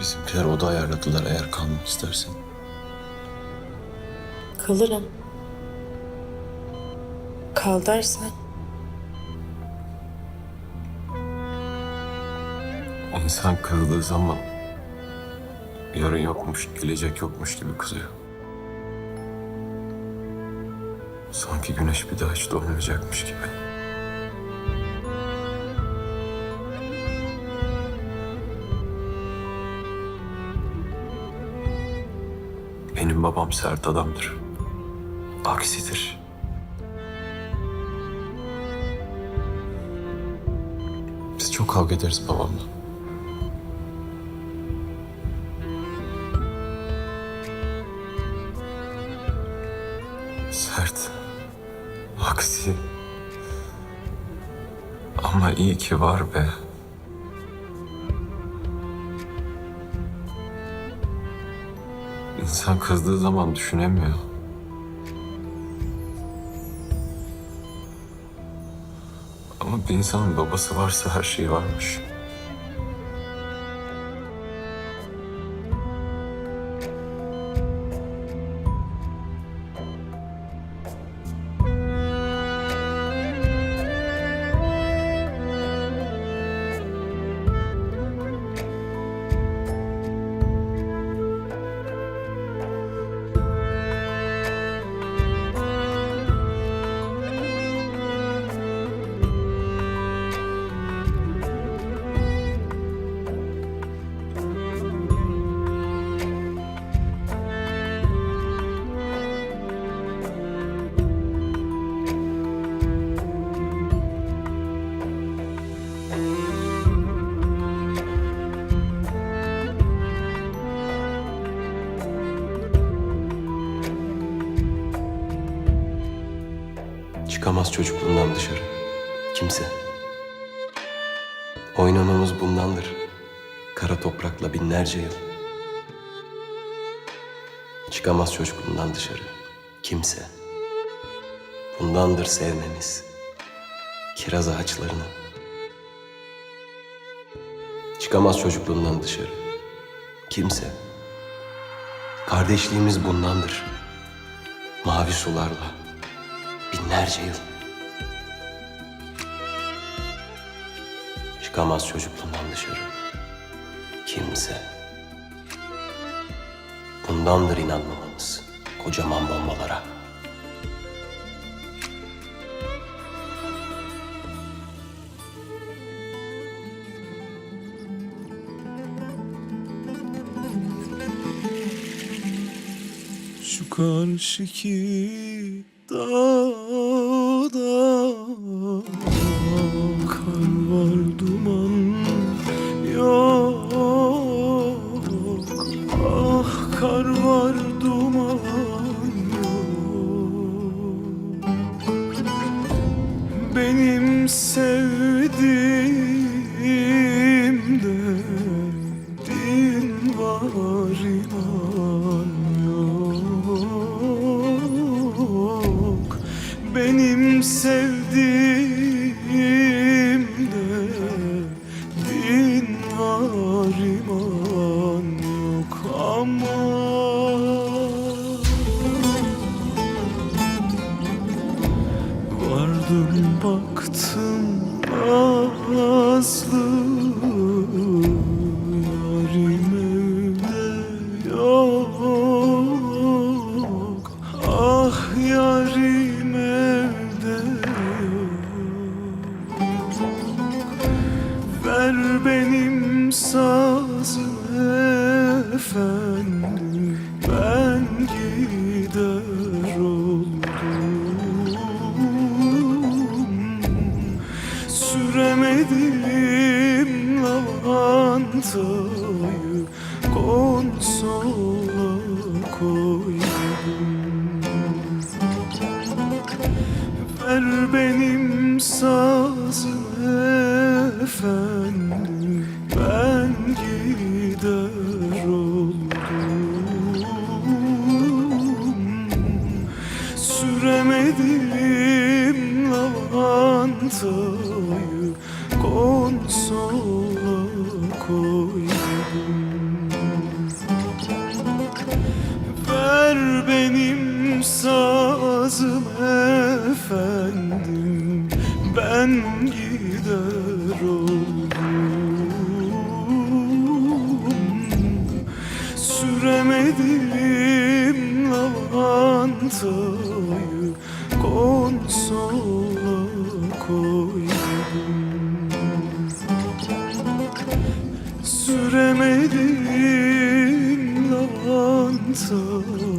Bizimkiler oda ayarladılar eğer kalmak istersen. Kalırım. Kal dersen. İnsan kırıldığı zaman yarın yokmuş, gelecek yokmuş gibi kızıyor. Sanki güneş bir daha hiç doğmayacakmış gibi. Benim babam sert adamdır. Aksidir. Biz çok kavga ederiz babamla. Sert. Aksi. Ama iyi ki var be. İnsan kızdığı zaman düşünemiyor. Ama bir insanın babası varsa her şeyi varmış. Çıkamaz çocukluğundan dışarı. Kimse. Oynamamız bundandır. Kara toprakla binlerce yıl. Çıkamaz çocukluğundan dışarı. Kimse. Bundandır sevmemiz. Kiraz ağaçlarını. Çıkamaz çocukluğundan dışarı. Kimse. Kardeşliğimiz bundandır. Mavi sularla. Binlerce yıl. Çıkamaz çocukluğundan dışarı. Kimse. Bundandır inanmamamız kocaman bombalara. Şu karşıki dağda. Kar var duman yok. Ah kar var duman yok. Benim sevdiğimde din var iman Vardım baktım azlı Yarim evde yok. Ah yarim evde yok. Ver benim sazımı efendim Ben gider lavantayı Konsola koydum Ver benim sazımı efendim Ben gider oldum. Süremedim lavantayı Süremedim lavantayı konsola koydum. Süremedim lavantayı